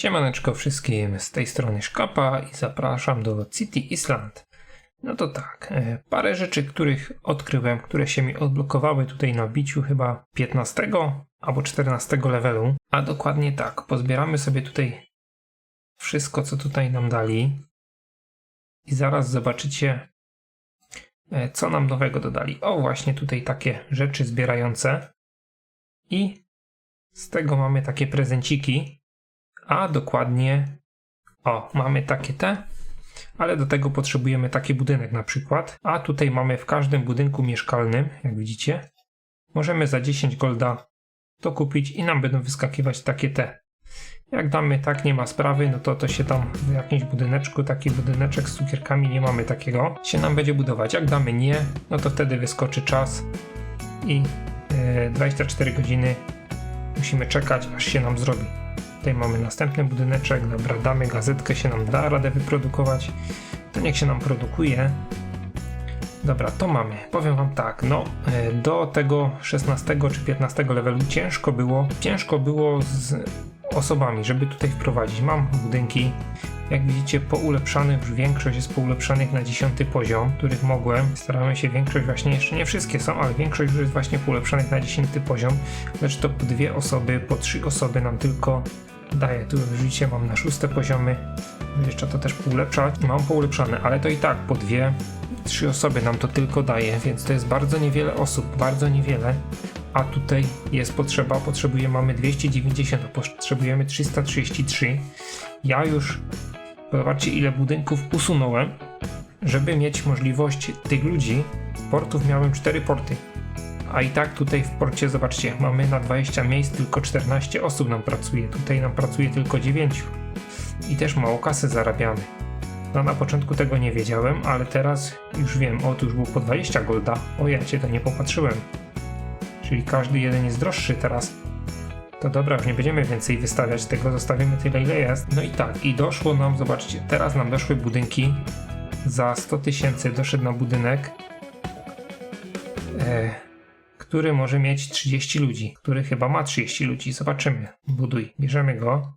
Siemaneczko wszystkim, z tej strony Szkapa i zapraszam do City Island. No to tak, e, parę rzeczy, których odkryłem, które się mi odblokowały tutaj na biciu chyba 15 albo 14 levelu. A dokładnie tak, pozbieramy sobie tutaj wszystko, co tutaj nam dali. I zaraz zobaczycie, e, co nam nowego dodali. O, właśnie tutaj takie rzeczy zbierające. I z tego mamy takie prezenciki, a dokładnie, o, mamy takie te, ale do tego potrzebujemy taki budynek na przykład, a tutaj mamy w każdym budynku mieszkalnym, jak widzicie, możemy za 10 golda to kupić i nam będą wyskakiwać takie te. Jak damy tak, nie ma sprawy, no to to się tam w jakimś budyneczku, taki budyneczek z cukierkami nie mamy takiego, się nam będzie budować. Jak damy nie, no to wtedy wyskoczy czas i e, 24 godziny musimy czekać, aż się nam zrobi. Tutaj mamy następny budyneczek, dobra, damy gazetkę, się nam da radę wyprodukować. To niech się nam produkuje. Dobra, to mamy. Powiem wam tak, no e, do tego 16 czy 15 levelu ciężko było, ciężko było z osobami, żeby tutaj wprowadzić. Mam budynki, jak widzicie poulepszanych, już większość jest poulepszanych na 10 poziom, których mogłem. Starałem się większość właśnie, jeszcze nie wszystkie są, ale większość już jest właśnie poulepszanych na 10 poziom, lecz to po dwie osoby, po trzy osoby nam tylko daje. Tu widzicie, mam na szóste poziomy, jeszcze to też poulepszać. Mam poulepszane, ale to i tak po dwie, trzy osoby nam to tylko daje, więc to jest bardzo niewiele osób, bardzo niewiele. A tutaj jest potrzeba, potrzebujemy, mamy 290, a potrzebujemy 333. Ja już, zobaczcie ile budynków usunąłem, żeby mieć możliwość tych ludzi. Portów miałem 4 porty. A i tak tutaj w porcie, zobaczcie, mamy na 20 miejsc tylko 14 osób nam pracuje. Tutaj nam pracuje tylko 9. I też mało kasy zarabiamy. No na początku tego nie wiedziałem, ale teraz już wiem. O, tu już było po 20 golda. O, ja cię to nie popatrzyłem. Czyli każdy jeden jest droższy teraz. To dobra, już nie będziemy więcej wystawiać tego, zostawimy tyle ile jest. No i tak, i doszło nam, zobaczcie, teraz nam doszły budynki. Za 100 tysięcy doszedł na budynek, e, który może mieć 30 ludzi, który chyba ma 30 ludzi. Zobaczymy. Buduj, bierzemy go.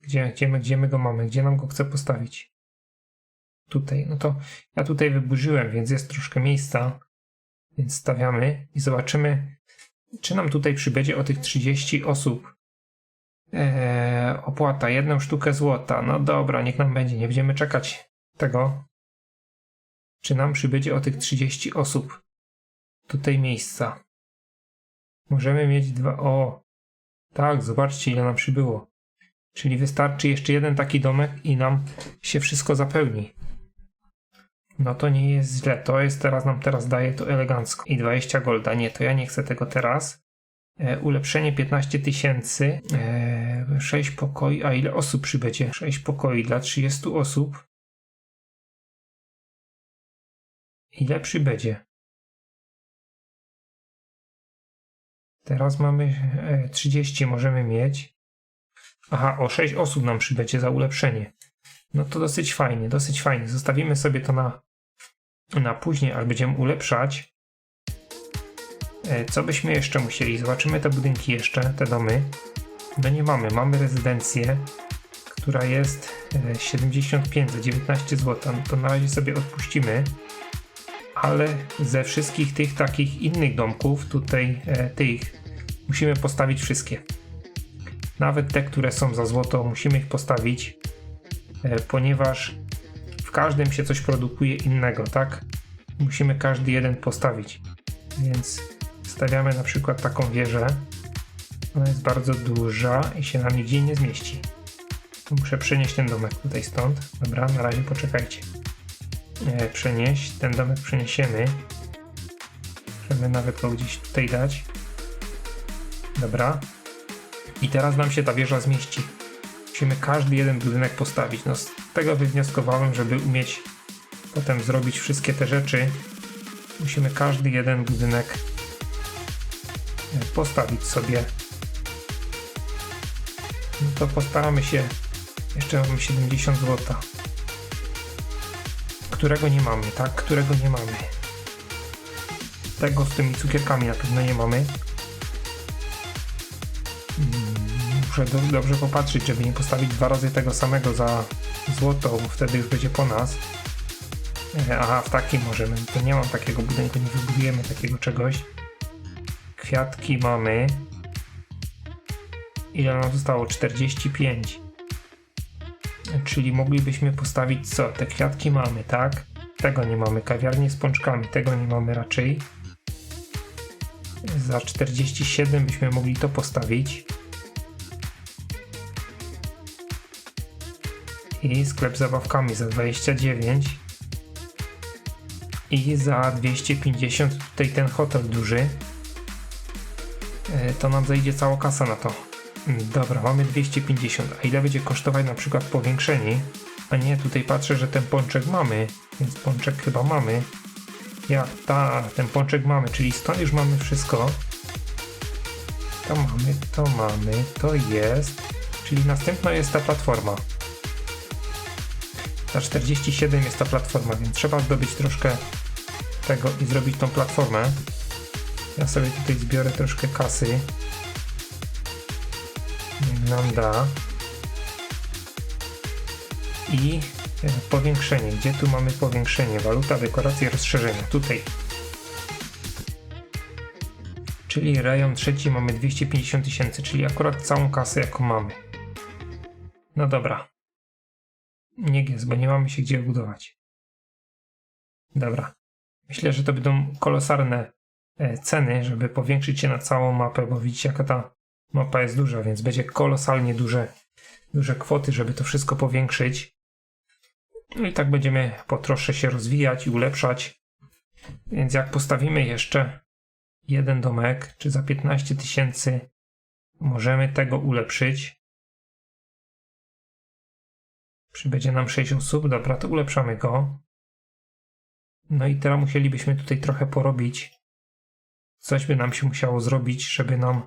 Gdzie, gdzie, my, gdzie my go mamy? Gdzie nam go chce postawić? Tutaj. No to ja tutaj wyburzyłem, więc jest troszkę miejsca. Więc stawiamy i zobaczymy, czy nam tutaj przybędzie o tych 30 osób. Eee, opłata, jedną sztukę złota. No dobra, niech nam będzie, nie będziemy czekać tego. Czy nam przybędzie o tych 30 osób. Tutaj miejsca. Możemy mieć dwa. O! Tak, zobaczcie, ile nam przybyło. Czyli wystarczy jeszcze jeden taki domek i nam się wszystko zapełni. No to nie jest źle. To jest teraz nam teraz daje to elegancko. I 20 golda. Nie, to ja nie chcę tego teraz. E, ulepszenie 15 tysięcy. E, 6 pokoi. A ile osób przybędzie? 6 pokoi dla 30 osób. Ile przybędzie? Teraz mamy e, 30 możemy mieć. Aha, o 6 osób nam przybędzie za ulepszenie. No to dosyć fajnie, dosyć fajnie. Zostawimy sobie to na, na później, ale będziemy ulepszać. E, co byśmy jeszcze musieli? Zobaczymy te budynki jeszcze, te domy. No nie mamy. Mamy rezydencję, która jest 75 za 19 zł. No to na razie sobie odpuścimy. Ale ze wszystkich tych takich innych domków, tutaj e, tych, musimy postawić wszystkie. Nawet te, które są za złoto, musimy ich postawić ponieważ każdym się coś produkuje innego, tak? Musimy każdy jeden postawić. Więc stawiamy na przykład taką wieżę. Ona jest bardzo duża i się nam nigdzie nie zmieści. Muszę przenieść ten domek tutaj stąd. Dobra, na razie poczekajcie. E, przenieść, ten domek przeniesiemy. Możemy nawet go gdzieś tutaj dać. Dobra. I teraz nam się ta wieża zmieści musimy każdy jeden budynek postawić. No tego wywnioskowałem, żeby umieć potem zrobić wszystkie te rzeczy, musimy każdy jeden budynek e, postawić sobie. No to postaramy się. Jeszcze mamy 70 zł. Którego nie mamy, tak? Którego nie mamy. Tego z tymi cukierkami na pewno nie mamy. Muszę do, dobrze popatrzeć, żeby nie postawić dwa razy tego samego za złoto, bo wtedy już będzie po nas. E, Aha, w takim możemy. To nie mam takiego budynku, nie wybudujemy takiego czegoś. Kwiatki mamy. Ile nam zostało? 45. Czyli moglibyśmy postawić co? Te kwiatki mamy, tak? Tego nie mamy. Kawiarnię z pączkami, tego nie mamy raczej. Za 47 byśmy mogli to postawić. I sklep z zabawkami za 29. I za 250 tutaj ten hotel duży. E, To nam zajdzie cała kasa na to. Mm, Dobra, mamy 250. A ile będzie kosztować na przykład powiększenie? A nie, tutaj patrzę, że ten pączek mamy, więc pączek chyba mamy. Ja, ta, ten pączek mamy, czyli stąd już mamy wszystko. To mamy, to mamy, to jest. Czyli następna jest ta platforma. Za 47 jest ta platforma, więc trzeba zdobyć troszkę tego i zrobić tą platformę. Ja sobie tutaj zbiorę troszkę kasy. Niech nam da. I e, powiększenie. Gdzie tu mamy powiększenie? Waluta, dekoracje, rozszerzenia. Tutaj. Czyli rejon trzeci mamy 250 tysięcy, czyli akurat całą kasę jaką mamy. No dobra. Niech jest, bo nie mamy się gdzie budować. Dobra. Myślę, że to będą kolosalne e, ceny, żeby powiększyć się na całą mapę, bo widzicie jaka ta mapa jest duża, więc będzie kolosalnie duże, duże kwoty, żeby to wszystko powiększyć. No i tak będziemy po trosze się rozwijać i ulepszać. Więc jak postawimy jeszcze jeden domek, czy za 15 tysięcy możemy tego ulepszyć. Przybędzie nam 6 osób, dobra, to ulepszamy go. No i teraz musielibyśmy tutaj trochę porobić. Coś by nam się musiało zrobić, żeby nam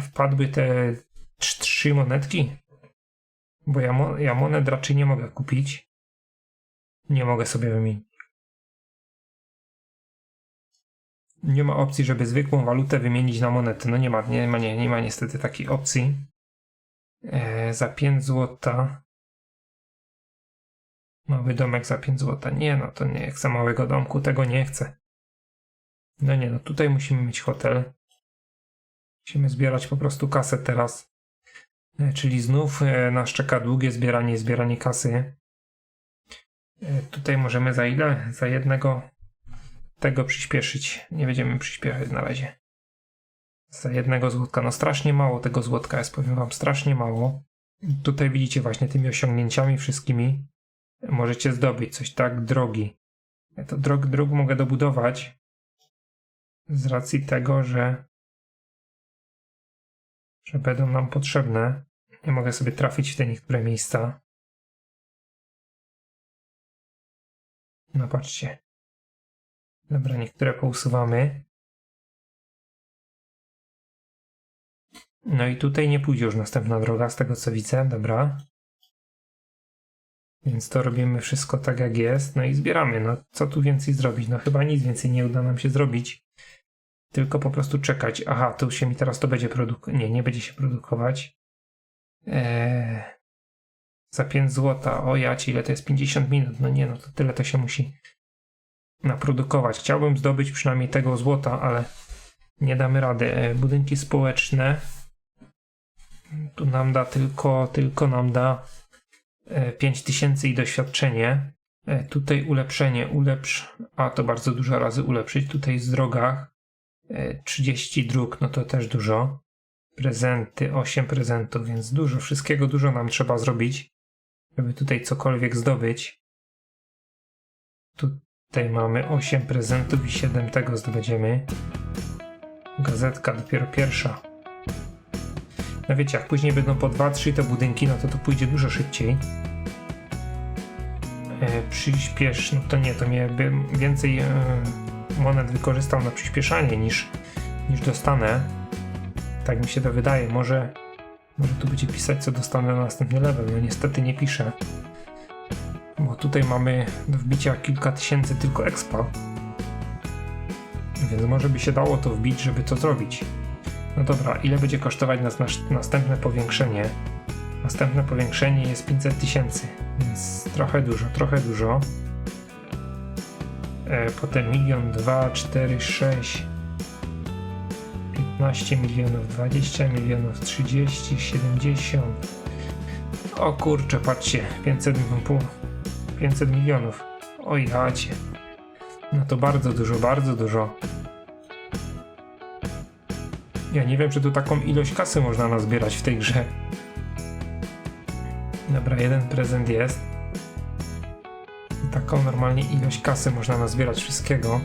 wpadły te trz- trzy monetki. Bo ja, mo- ja monet raczej nie mogę kupić. Nie mogę sobie wymienić. Nie ma opcji, żeby zwykłą walutę wymienić na monetę. No nie ma, nie ma, nie, nie ma niestety takiej opcji. E, za 5 złota. Mały domek za 5 złota. Nie, no to nie chcę małego domku, tego nie chcę. No nie, no tutaj musimy mieć hotel. Musimy zbierać po prostu kasę teraz. E, Czyli znów e, nas czeka długie zbieranie, zbieranie kasy. E, Tutaj możemy za ile? Za jednego tego przyspieszyć. Nie będziemy przyspieszać na razie. Za jednego złotka. No strasznie mało tego złotka jest, powiem wam, strasznie mało. Tutaj widzicie właśnie tymi osiągnięciami wszystkimi możecie zdobyć coś tak drogi. Ja to drog, dróg mogę dobudować z racji tego, że że będą nam potrzebne. Nie mogę sobie trafić w te niektóre miejsca. No patrzcie. Dobra, niektóre pousuwamy. No i tutaj nie pójdzie już następna droga, z tego co widzę. Dobra. Więc to robimy wszystko tak jak jest. No i zbieramy. No co tu więcej zrobić? No chyba nic więcej nie uda nam się zrobić. Tylko po prostu czekać. Aha, to się mi teraz to będzie produkować. Nie, nie będzie się produkować. Eee, za 5 złota. O ja ci, ile to jest 50 minut. No nie, no to tyle to się musi naprodukować. Chciałbym zdobyć przynajmniej tego złota, ale nie damy rady. E, budynki społeczne. Tu nam da tylko, tylko nam da 5000 i doświadczenie. E, tutaj ulepszenie, ulepsz, a to bardzo dużo razy ulepszyć. Tutaj z drogach e, 30 dróg, no to też dużo. Prezenty, 8 prezentów, więc dużo, wszystkiego dużo nam trzeba zrobić, żeby tutaj cokolwiek zdobyć. Tutaj mamy 8 prezentów i 7 tego zdobędziemy. Gazetka dopiero pierwsza. No wiecie, jak później będą po 2-3 te budynki, no to to pójdzie dużo szybciej. E, przyspiesz, no to nie, to mnie bym więcej e, monet wykorzystał na przyspieszanie niż, niż dostanę. Tak mi się to wydaje. Może, może tu będzie pisać, co dostanę na następny level. No niestety nie piszę. Bo tutaj mamy do wbicia kilka tysięcy tylko expa. Więc może by się dało to wbić, żeby to zrobić. No dobra, ile będzie kosztować nas nasz, następne powiększenie? Następne powiększenie jest 500 tysięcy, więc trochę dużo, trochę dużo. E, potem milion, dwa, cztery, sześć, 15 milionów, 20 milionów, 30, 70. O kurczę, patrzcie, 500, pół- 500 milionów. Oj, jacie. No to bardzo dużo, bardzo dużo. Ja nie wiem, czy tu taką ilość kasy można nazbierać w tej grze. Dobra, jeden prezent jest. Taką normalnie ilość kasy można nazbierać wszystkiego.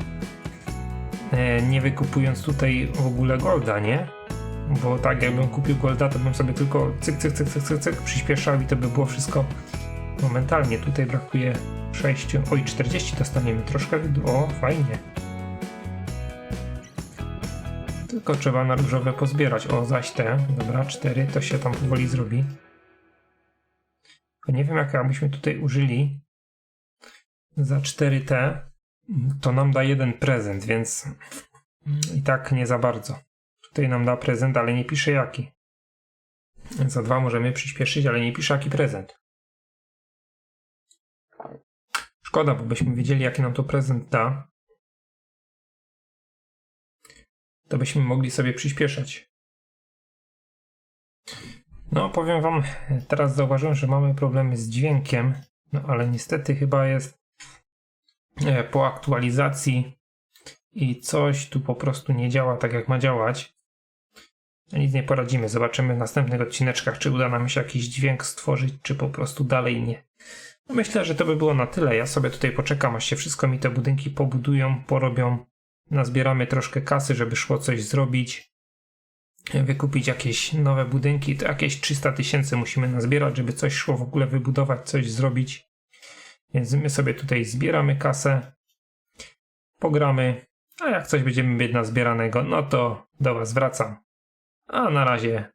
E, nie wykupując tutaj w ogóle golda, nie? Bo tak jakbym kupił golda, to bym sobie tylko cyk, cyk, cyk, cyk, cyk, cyk przyspieszał i to by było wszystko momentalnie. Tutaj brakuje 6, oj 40 dostaniemy, troszkę, o fajnie. Tylko trzeba na różowe pozbierać. O, zaś te, dobra, 4 to się tam powoli zrobi. Nie wiem, jak abyśmy tutaj użyli za 4T, to nam da jeden prezent, więc i tak nie za bardzo. Tutaj nam da prezent, ale nie pisze jaki. Za dwa możemy przyspieszyć, ale nie pisze jaki prezent. Szkoda, bo byśmy wiedzieli, jaki nam to prezent da. To byśmy mogli sobie przyspieszać. No, powiem wam, teraz zauważyłem, że mamy problemy z dźwiękiem, no ale niestety chyba jest e, po aktualizacji i coś tu po prostu nie działa tak, jak ma działać. No Nic nie poradzimy. Zobaczymy w następnych odcineczkach, czy uda nam się jakiś dźwięk stworzyć, czy po prostu dalej nie. No Myślę, że to by było na tyle. Ja sobie tutaj poczekam, aż się wszystko mi te budynki pobudują, porobią. Nazbieramy troszkę kasy, żeby szło coś zrobić. Wykupić jakieś nowe budynki. To jakieś 300 tysięcy musimy nazbierać, żeby coś szło w ogóle wybudować, coś zrobić. Więc my sobie tutaj zbieramy kasę, pogramy, a jak coś będziemy mieć nazbieranego, no to do Was wracam. A na razie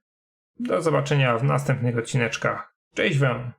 do zobaczenia w następnych odcineczkach. Cześć Wam!